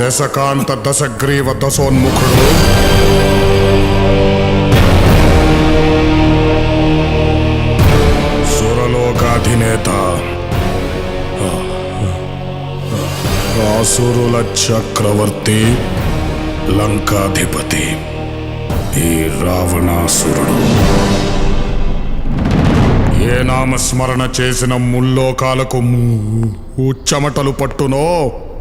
దశకాంత దశగ్రీవ దశోన్ముఖుడు. సురలోకాధినేత. ఆసురుల చక్రవర్తి లంకాధిపతి ఈ రావణాసురుడు. ఏ నామస్మరణ చేసిన ముల్లోకాలకు ము- చెమటలు పట్టునో?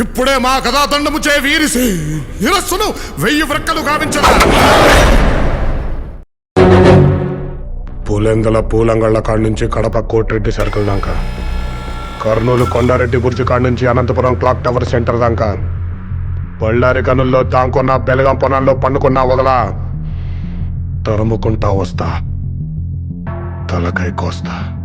ఇప్పుడే మా కథాదండము చే వీరిసి. ఇరస్సును వెయ్యి వ్రక్కలు గావించరా పూలెందల పూలంగళ్ళ కాడి నుంచి కడప కోటిరెడ్డి సర్కిల్ దాకా. కర్నూలు కొండారెడ్డి బుర్జు కాడి నుంచి అనంతపురం క్లాక్ టవర్ సెంటర్ దాకా. బళ్ళారి కనుల్లో తాంకున్న బెలగం పొనాల్లో పండుకున్నా వదలా. తరుముకుంటా వస్తా. తలకై కోస్తా.